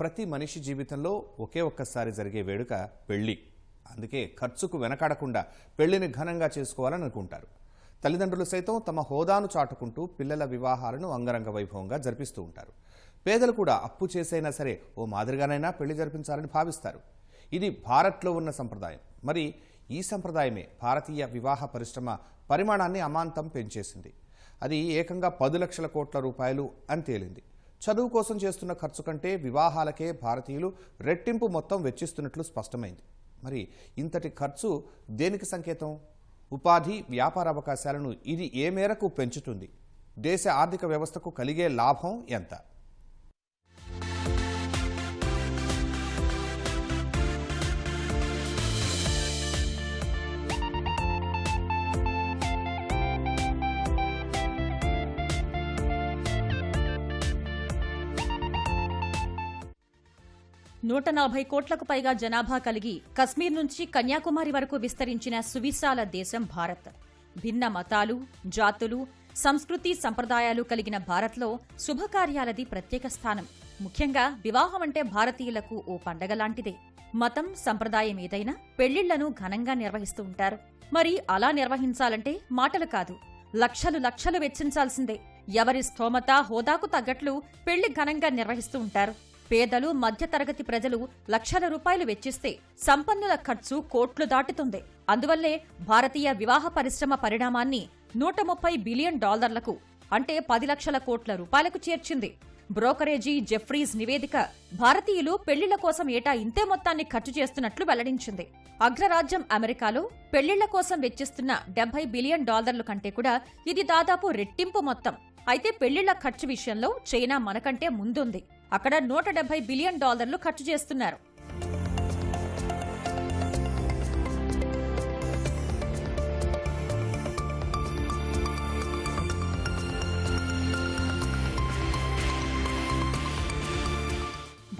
ప్రతి మనిషి జీవితంలో ఒకే ఒక్కసారి జరిగే వేడుక పెళ్ళి. అందుకే ఖర్చుకు వెనకాడకుండా పెళ్ళిని ఘనంగా చేసుకోవాలని అనుకుంటారు తల్లిదండ్రులు సైతం తమ హోదాను చాటుకుంటూ పిల్లల వివాహాలను అంగరంగ వైభవంగా జరిపిస్తూ ఉంటారు. పేదలు కూడా అప్పు చేసైనా సరే ఓ మాదిరిగానైనా పెళ్ళి జరిపించాలని భావిస్తారు. ఇది భారత్లో ఉన్న సంప్రదాయం. మరి ఈ సంప్రదాయమే భారతీయ వివాహ పరిశ్రమ పరిమాణాన్ని అమాంతం పెంచేసింది. అది ఏకంగా పది లక్షల కోట్ల రూపాయలు అని తేలింది. చదువు కోసం చేస్తున్న ఖర్చు కంటే వివాహాలకే భారతీయులు రెట్టింపు మొత్తం వెచ్చిస్తున్నట్లు స్పష్టమైంది. మరి ఇంతటి ఖర్చు దేనికి సంకేతం? ఉపాధి వ్యాపార అవకాశాలను ఇది ఏ మేరకు పెంచుతుంది? దేశ ఆర్థిక వ్యవస్థకు కలిగే లాభం ఎంత? నూట నలభై కోట్లకు పైగా జనాభా కలిగి కశ్మీర్ నుంచి కన్యాకుమారి వరకు విస్తరించిన సువిశాల దేశం భారత్. భిన్న మతాలు జాతులు సంస్కృతి సంప్రదాయాలు కలిగిన భారత్లో శుభకార్యాలది ప్రత్యేక స్థానం. ముఖ్యంగా వివాహం అంటే భారతీయులకు ఓ పండగ లాంటిదే. మతం సంప్రదాయం ఏదైనా పెళ్ళిళ్ళను ఘనంగా నిర్వహిస్తూ ఉంటారు. మరి అలా నిర్వహించాలంటే మాటలు కాదు లక్షలు లక్షలు వెచ్చించాల్సిందే. ఎవరి స్థోమత హోదాకు తగ్గట్లు పెళ్ళి ఘనంగా నిర్వహిస్తూ ఉంటారు. పేదలు మధ్యతరగతి ప్రజలు లక్షల రూపాయలు వెచ్చిస్తే సంపన్నుల ఖర్చు కోట్లు దాటుతుంది. అందువల్లే భారతీయ వివాహ పరిశ్రమ పరిణామాన్ని నూట ముప్పై బిలియన్ డాలర్లకు అంటే పది లక్షల కోట్ల రూపాయలకు చేర్చింది. బ్రోకరేజీ జెఫ్రీస్ నివేదిక భారతీయులు పెళ్ళిళ్ళ కోసం ఏటా ఇంతే మొత్తాన్ని ఖర్చు చేస్తున్నట్లు వెల్లడించింది. అగ్రరాజ్యం అమెరికాలో పెళ్ళిళ్ళ కోసం వెచ్చిస్తున్న డెబ్బై బిలియన్ డాలర్ల కంటే కూడా ఇది దాదాపు రెట్టింపు మొత్తం. అయితే పెళ్ళిళ్ళ ఖర్చు విషయంలో చైనా మనకంటే ముందుంది. అక్కడ నూట డెబ్బై బిలియన్ డాలర్లు ఖర్చు చేస్తున్నారు.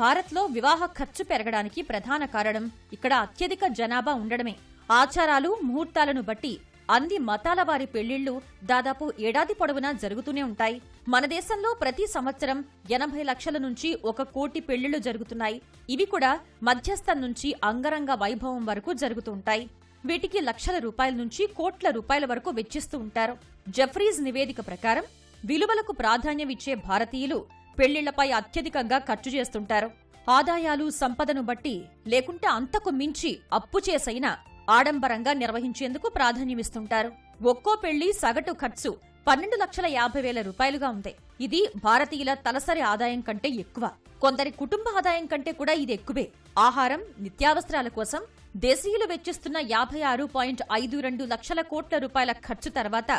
భారత్లో వివాహ ఖర్చు పెరగడానికి ప్రధాన కారణం ఇక్కడ అత్యధిక జనాభా ఉండడమే. ఆచారాలు ముహూర్తాలను బట్టి అన్ని మతాల వారి పెళ్ళిళ్ళు దాదాపు ఏడాది పొడవునా జరుగుతూనే ఉంటాయి. మన దేశంలో ప్రతి సంవత్సరం ఎనభై లక్షల నుంచి ఒక కోటి పెళ్ళిళ్ళు జరుగుతున్నాయి. ఇవి కూడా మధ్యస్థం నుంచి అంగరంగ వైభవం వరకు జరుగుతూ ఉంటాయి. వీటికి లక్షల రూపాయల నుంచి కోట్ల రూపాయల వరకు వెచ్చిస్తూ ఉంటారు. జఫ్రీజ్ నివేదిక ప్రకారం విలువలకు ప్రాధాన్యమిచ్చే భారతీయులు పెళ్ళిళ్ళపై అత్యధికంగా ఖర్చు చేస్తుంటారు. ఆదాయాలు సంపదను బట్టి లేకుంటే అంతకు మించి అప్పు చేసైనా ఆడంబరంగా నిర్వహించేందుకు ప్రాధాన్యమిస్తుంటారు. ఒక్కో పెళ్ళి సగటు ఖర్చు పన్నెండు లక్షల యాభై వేల రూపాయలుగా ఉంది. ఇది భారతీయుల తలసరి ఆదాయం కంటే ఎక్కువ. కొందరి కుటుంబ ఆదాయం కంటే కూడా ఇది ఎక్కువే. ఆహారం నిత్యావసరాల కోసం దేశీయులు వెచ్చిస్తున్న యాభై ఆరు పాయింట్ ఐదు రెండు లక్షల కోట్ల రూపాయల ఖర్చు తర్వాత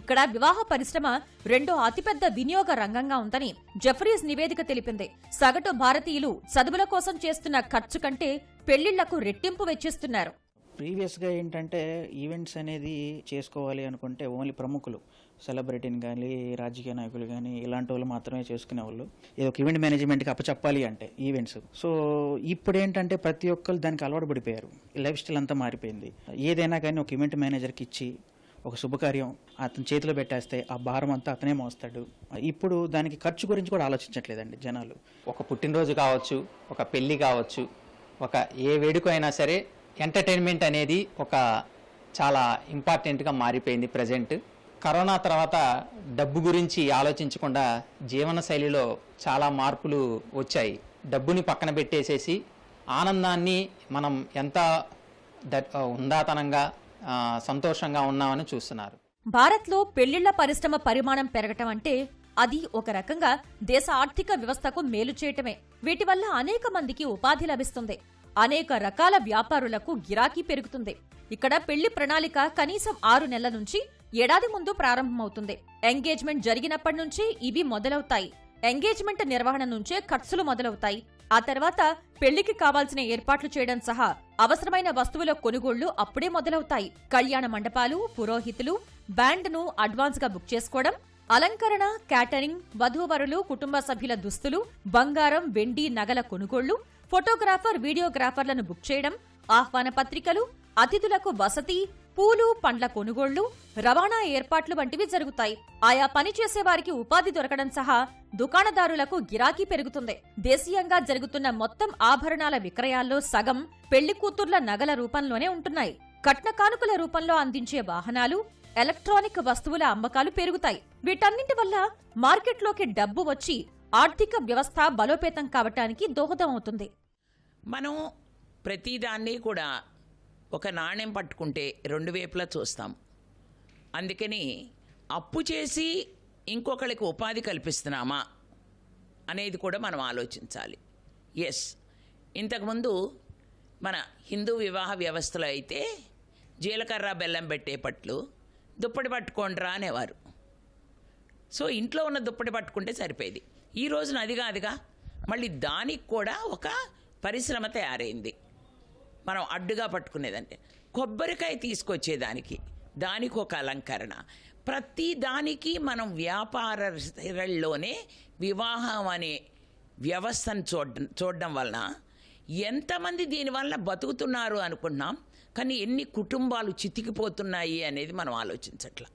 ఇక్కడ వివాహ పరిశ్రమ రెండో అతిపెద్ద వినియోగ రంగంగా ఉందని జఫరీస్ నివేదిక తెలిపింది. సగటు భారతీయులు చదువుల కోసం చేస్తున్న ఖర్చు కంటే పెళ్ళిళ్ళకు రెట్టింపు వెచ్చిస్తున్నారు. ప్రీవియస్గా ఏంటంటే ఈవెంట్స్ అనేది చేసుకోవాలి అనుకుంటే ఓన్లీ ప్రముఖులు సెలబ్రిటీని కానీ రాజకీయ నాయకులు కానీ ఇలాంటి వాళ్ళు మాత్రమే చేసుకునేవాళ్ళు. ఇది ఒక ఈవెంట్ మేనేజ్మెంట్కి అప్పచెప్పాలి అంటే ఈవెంట్స్. సో ఇప్పుడు ఏంటంటే ప్రతి ఒక్కరు దానికి అలవాటు పడిపోయారు. లైఫ్ స్టైల్ అంతా మారిపోయింది. ఏదైనా కానీ ఒక ఈవెంట్ మేనేజర్కి ఇచ్చి ఒక శుభకార్యం అతని చేతిలో పెట్టేస్తే ఆ భారం అంతా అతనే మోస్తాడు. ఇప్పుడు దానికి ఖర్చు గురించి కూడా ఆలోచించట్లేదండి జనాలు. ఒక పుట్టినరోజు కావచ్చు ఒక పెళ్ళి కావచ్చు ఒక ఏ వేడుక అయినా సరే ఎంటర్టైన్మెంట్ అనేది ఒక చాలా ఇంపార్టెంట్గా మారిపోయింది ప్రజెంట్ కరోనా తర్వాత డబ్బు గురించి ఆలోచించకుండా జీవన శైలిలో చాలా మార్పులు వచ్చాయి. డబ్బుని పక్కన పెట్టేసేసి ఆనందాన్ని మనం ఎంత ద- ఉందాతనంగా సంతోషంగా ఉన్నామని చూస్తున్నారు. భారత్లో పెళ్ళిళ్ళ పరిశ్రమ పరిమాణం పెరగటం అంటే అది ఒక రకంగా దేశ ఆర్థిక వ్యవస్థకు మేలు చేయటమే. వీటి వల్ల అనేక మందికి ఉపాధి లభిస్తుంది. అనేక రకాల వ్యాపారులకు గిరాకీ పెరుగుతుంది. ఇక్కడ పెళ్ళి ప్రణాళిక కనీసం ఆరు నెలల నుంచి ఏడాది ముందు ప్రారంభమవుతుంది. ఎంగేజ్మెంట్ జరిగినప్పటి నుంచి ఇవి మొదలవుతాయి. ఎంగేజ్మెంట్ నిర్వహణ నుంచే ఖర్చులు మొదలవుతాయి. ఆ తర్వాత పెళ్ళికి కావాల్సిన ఏర్పాట్లు చేయడం సహా అవసరమైన వస్తువుల కొనుగోళ్ళు అప్పుడే మొదలవుతాయి. కళ్యాణ మండపాలు పురోహితులు బ్యాండ్ను అడ్వాన్స్గా బుక్ చేసుకోవడం అలంకరణ క్యాటరింగ్ వధూవరులు కుటుంబ సభ్యుల దుస్తులు బంగారం వెండి నగల కొనుగోళ్ళు ఫోటోగ్రాఫర్ వీడియోగ్రాఫర్లను బుక్ చేయడం ఆహ్వాన పత్రికలు అతిథులకు వసతి పూలు పండ్ల కొనుగోళ్ళు రవాణా ఏర్పాట్లు వంటివి జరుగుతాయి. ఆయా పని చేసేవారికి ఉపాధి దొరకడం సహా దుకాణదారులకు గిరాకీ పెరుగుతుంది. దేశీయంగా జరుగుతున్న మొత్తం ఆభరణాల విక్రయాల్లో సగం పెళ్ళి కూతుర్ల నగల రూపంలోనే ఉంటున్నాయి. కట్న కానుకల రూపంలో అందించే వాహనాలు ఎలక్ట్రానిక్ వస్తువుల అమ్మకాలు పెరుగుతాయి. వీటన్నింటి వల్ల మార్కెట్లోకి డబ్బు వచ్చి ఆర్థిక వ్యవస్థ బలోపేతం కావటానికి దోహదమవుతుంది. మనం ప్రతిదాన్ని కూడా ఒక నాణ్యం పట్టుకుంటే రెండు వైపులా చూస్తాం. అందుకని అప్పు చేసి ఇంకొకరికి ఉపాధి కల్పిస్తున్నామా అనేది కూడా మనం ఆలోచించాలి. ఎస్ ఇంతకుముందు మన హిందూ వివాహ వ్యవస్థలో అయితే జీలకర్ర బెల్లం పెట్టే పట్లు దుప్పటి పట్టుకోండిరా అనేవారు. సో ఇంట్లో ఉన్న దుప్పటి పట్టుకుంటే సరిపోయేది. ఈ రోజున అది కాదుగా. మళ్ళీ దానికి కూడా ఒక పరిశ్రమ తయారైంది. మనం అడ్డుగా పట్టుకునేదంటే. కొబ్బరికాయ తీసుకొచ్చేదానికి దానికి ఒక అలంకరణ. ప్రతి దానికి మనం వ్యాపారలోనే వివాహం అనే వ్యవస్థను చూడడం చూడడం వలన ఎంతమంది దీనివల్ల బతుకుతున్నారు అనుకున్నాం. కానీ ఎన్ని కుటుంబాలు చితికిపోతున్నాయి అనేది మనం ఆలోచించట్లా.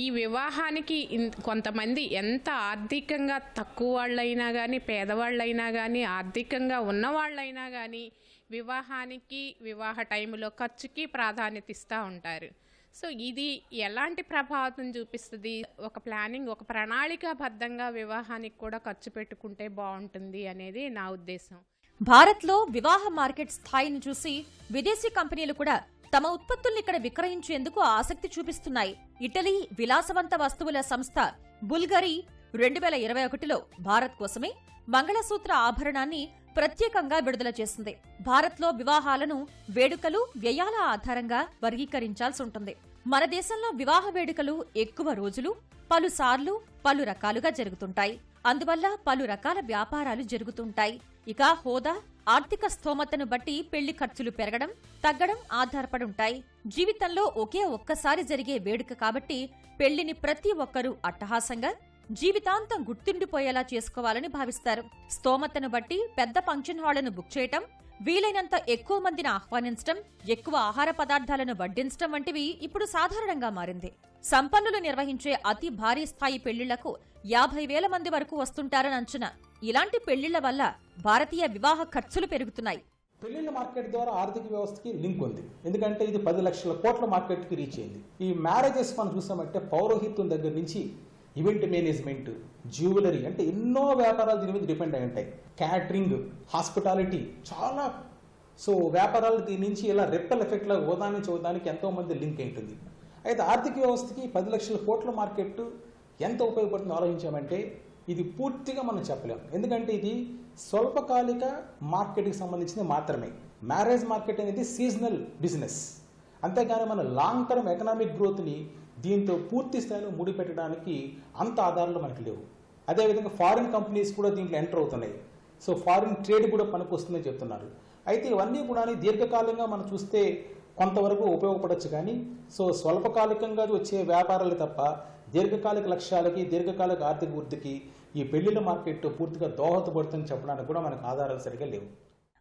ఈ వివాహానికి ఇన్- కొంతమంది ఎంత ఆర్థికంగా తక్కువ వాళ్ళైనా కానీ పేదవాళ్ళైనా కానీ ఆర్థికంగా ఉన్నవాళ్ళైనా కానీ వివాహానికి వివాహ టైంలో ఖర్చుకి ప్రాధాన్యత ఇస్తూ ఉంటారు. సో ఇది ఎలాంటి ప్రభావం చూపిస్తుంది? ఒక ప్లానింగ్ ఒక ప్రణాళికాబద్ధంగా వివాహానికి కూడా ఖర్చు పెట్టుకుంటే బాగుంటుంది అనేది నా ఉద్దేశం. భారత్లో వివాహ మార్కెట్ స్థాయిని చూసి విదేశీ కంపెనీలు కూడా తమ ఉత్పత్తుల్ని ఇక్కడ విక్రయించేందుకు ఆసక్తి చూపిస్తున్నాయి. ఇటలీ విలాసవంత వస్తువుల సంస్థ బుల్గరీ రెండు వేల ఇరవై ఒకటిలో భారత్ కోసమే మంగళసూత్ర ఆభరణాన్ని ప్రత్యేకంగా విడుదల చేసింది. భారత్లో వివాహాలను వేడుకలు వ్యయాల ఆధారంగా వర్గీకరించాల్సి ఉంటుంది. మన దేశంలో వివాహ వేడుకలు ఎక్కువ రోజులు పలుసార్లు పలు రకాలుగా జరుగుతుంటాయి. అందువల్ల పలు రకాల వ్యాపారాలు జరుగుతుంటాయి. ఇక హోదా ఆర్థిక స్థోమతను బట్టి పెళ్ళి ఖర్చులు పెరగడం తగ్గడం ఆధారపడి ఉంటాయి జీవితంలో ఒకే ఒక్కసారి జరిగే వేడుక కాబట్టి పెళ్ళిని ప్రతి ఒక్కరూ అట్టహాసంగా జీవితాంతం గుర్తుండిపోయేలా చేసుకోవాలని భావిస్తారు. స్తోమతను బట్టి పెద్ద ఫంక్షన్ హాళ్ళను బుక్ చేయటం వీలైనంత ఎక్కువ మందిని ఆహ్వానించడం ఎక్కువ ఆహార పదార్థాలను వడ్డించడం వంటివి ఇప్పుడు సాధారణంగా మారింది. సంపన్నులు నిర్వహించే అతి భారీ స్థాయి పెళ్ళిళ్ళకు యాభై వేల మంది వరకు వస్తుంటారని అంచనా. ఇలాంటి పెళ్ళిళ్ళ వల్ల భారతీయ వివాహ ఖర్చులు పెరుగుతున్నాయి. పెళ్ళిళ్ళ మార్కెట్ ద్వారా ఆర్థిక వ్యవస్థకి లింక్ ఉంది. ఎందుకంటే ఇది పది లక్షల కోట్ల మార్కెట్కి రీచ్ అయింది. ఈ మ్యారేజెస్ మనం చూసామంటే పౌరోహిత్యం దగ్గర నుంచి ఈవెంట్ మేనేజ్మెంట్ జ్యువెలరీ అంటే ఎన్నో వ్యాపారాలు దీని మీద డిపెండ్ అయి ఉంటాయి. క్యాటరింగ్ హాస్పిటాలిటీ చాలా. సో వ్యాపారాలు దీని నుంచి ఇలా రెప్పల్ ఎఫెక్ట్ లాగా నుంచి చూడడానికి ఎంతో మంది లింక్ ఉంటుంది అయితే ఆర్థిక వ్యవస్థకి పది లక్షల కోట్ల మార్కెట్ ఎంత ఉపయోగపడుతుందో ఆలోచించామంటే ఇది పూర్తిగా మనం చెప్పలేం. ఎందుకంటే ఇది స్వల్పకాలిక మార్కెట్కి సంబంధించింది మాత్రమే. మ్యారేజ్ మార్కెట్ అనేది సీజనల్ బిజినెస్ అంతేగాని మన లాంగ్ టర్మ్ ఎకనామిక్ గ్రోత్ని దీంతో పూర్తి స్థాయిలో ముడిపెట్టడానికి అంత ఆధారాలు మనకు లేవు. అదేవిధంగా ఫారిన్ కంపెనీస్ కూడా దీంట్లో ఎంటర్ అవుతున్నాయి. సో ఫారిన్ ట్రేడ్ కూడా పనికొస్తుందని చెప్తున్నారు. అయితే ఇవన్నీ కూడా దీర్ఘకాలంగా మనం చూస్తే కొంతవరకు ఉపయోగపడవచ్చు కానీ సో స్వల్పకాలికంగా వచ్చే వ్యాపారాలు తప్ప దీర్ఘకాలిక లక్ష్యాలకి దీర్ఘకాలిక ఆర్థిక వృద్ధికి ఈ పెళ్ళిళ్ళ మార్కెట్ పూర్తిగా దోహదపడుతుందని చెప్పడానికి కూడా మనకు ఆధారాలు సరిగా లేవు.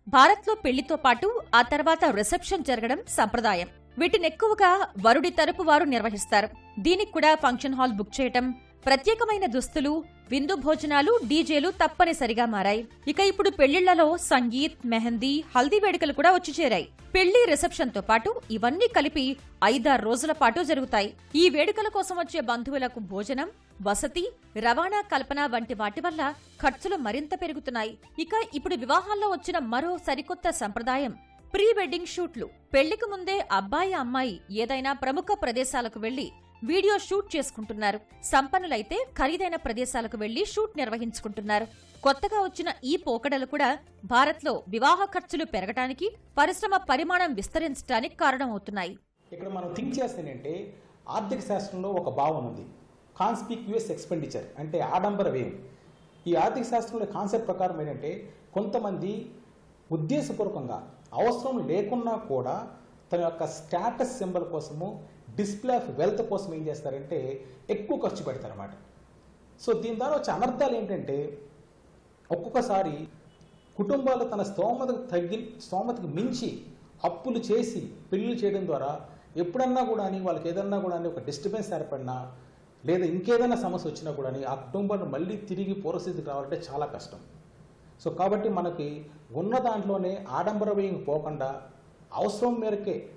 భారత్లో పెళ్ళితో పాటు ఆ తర్వాత రిసెప్షన్ జరగడం సంప్రదాయం. వీటిని ఎక్కువగా వరుడి తరపు వారు నిర్వహిస్తారు. దీనికి కూడా ఫంక్షన్ హాల్ బుక్ చేయటం ప్రత్యేకమైన దుస్తులు విందు భోజనాలు డీజేలు తప్పనిసరిగా మారాయి. ఇక ఇప్పుడు పెళ్ళిళ్ళలో సంగీత్ మెహందీ హల్దీ వేడుకలు కూడా వచ్చి చేరాయి. పెళ్ళి రిసెప్షన్తో పాటు ఇవన్నీ కలిపి ఐదారు రోజుల పాటు జరుగుతాయి. ఈ వేడుకల కోసం వచ్చే బంధువులకు భోజనం వసతి రవాణా కల్పన వంటి వాటి వల్ల ఖర్చులు మరింత పెరుగుతున్నాయి. ఇక ఇప్పుడు వివాహాల్లో వచ్చిన మరో సరికొత్త సంప్రదాయం ప్రీ వెడ్డింగ్ షూట్లు. పెళ్ళికి ముందే అబ్బాయి అమ్మాయి ఏదైనా ప్రముఖ ప్రదేశాలకు వెళ్ళి వీడియో షూట్ చేసుకుంటున్నారు. సంపన్నులైతే ఖరీదైన ప్రదేశాలకు వెళ్ళి షూట్ నిర్వహించుకుంటున్నారు. కొత్తగా వచ్చిన ఈ పోకడలు కూడా భారత్లో వివాహ ఖర్చులు పెరగటానికి పరిశ్రమ పరిమాణం విస్తరించడానికి కారణమవుతున్నాయి. ఇక్కడ మనం థింక్ చేస్తేనంటే ఆర్థిక శాస్త్రంలో ఒక భావం ఉంది. కాన్స్పిక్యూస్ ఎక్స్పెండిచర్ అంటే ఆడంబర వ్యయం ఈ ఆర్థిక శాస్త్రంలో కాన్సెప్ట్ ప్రకారం ఏంటంటే కొంతమంది ఉద్దేశపూర్వకంగా అవసరం లేకున్నా కూడా తన యొక్క స్టేటస్ సింబల్ కోసము డిస్ప్లే ఆఫ్ వెల్త్ కోసం ఏం చేస్తారంటే ఎక్కువ ఖర్చు పెడతారన్నమాట. సో దీని ద్వారా వచ్చే అనర్థాలు ఏంటంటే ఒక్కొక్కసారి కుటుంబాలు తన స్తోమతకు తగ్గి స్తోమతకు మించి అప్పులు చేసి పెళ్ళి చేయడం ద్వారా ఎప్పుడన్నా కూడా వాళ్ళకి ఏదన్నా కూడా ఒక డిస్టర్బెన్స్ ఏర్పడినా లేదా ఇంకేదైనా సమస్య వచ్చినా కూడా ఆ కుటుంబాన్ని మళ్ళీ తిరిగి పూర్వస్థితికి రావాలంటే చాలా కష్టం. సో కాబట్టి మనకి ఉన్న దాంట్లోనే ఆడంబర పోకుండా అవసరం మేరకే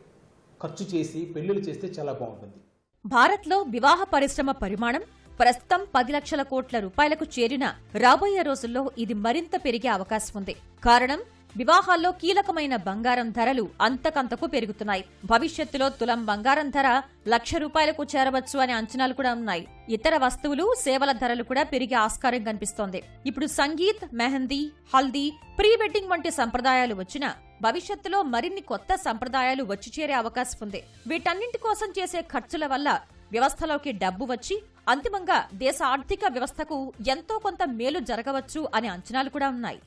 ఖర్చు చేసి పెళ్ళిళ్ళు చేస్తే చాలా బాగుంటుంది. భారత్లో వివాహ పరిశ్రమ పరిమాణం ప్రస్తుతం పది లక్షల కోట్ల రూపాయలకు చేరిన రాబోయే రోజుల్లో ఇది మరింత పెరిగే అవకాశం ఉంది. కారణం వివాహాల్లో కీలకమైన బంగారం ధరలు అంతకంతకు పెరుగుతున్నాయి. భవిష్యత్తులో తులం బంగారం ధర లక్ష రూపాయలకు చేరవచ్చు అనే అంచనాలు కూడా ఉన్నాయి. ఇతర వస్తువులు సేవల ధరలు కూడా పెరిగే ఆస్కారం కనిపిస్తోంది. ఇప్పుడు సంగీత్ మెహందీ హల్దీ ప్రీ వెడ్డింగ్ వంటి సంప్రదాయాలు వచ్చినా భవిష్యత్తులో మరిన్ని కొత్త సంప్రదాయాలు వచ్చి చేరే అవకాశం ఉంది. వీటన్నింటి కోసం చేసే ఖర్చుల వల్ల వ్యవస్థలోకి డబ్బు వచ్చి అంతిమంగా దేశ ఆర్థిక వ్యవస్థకు ఎంతో కొంత మేలు జరగవచ్చు అనే అంచనాలు కూడా ఉన్నాయి.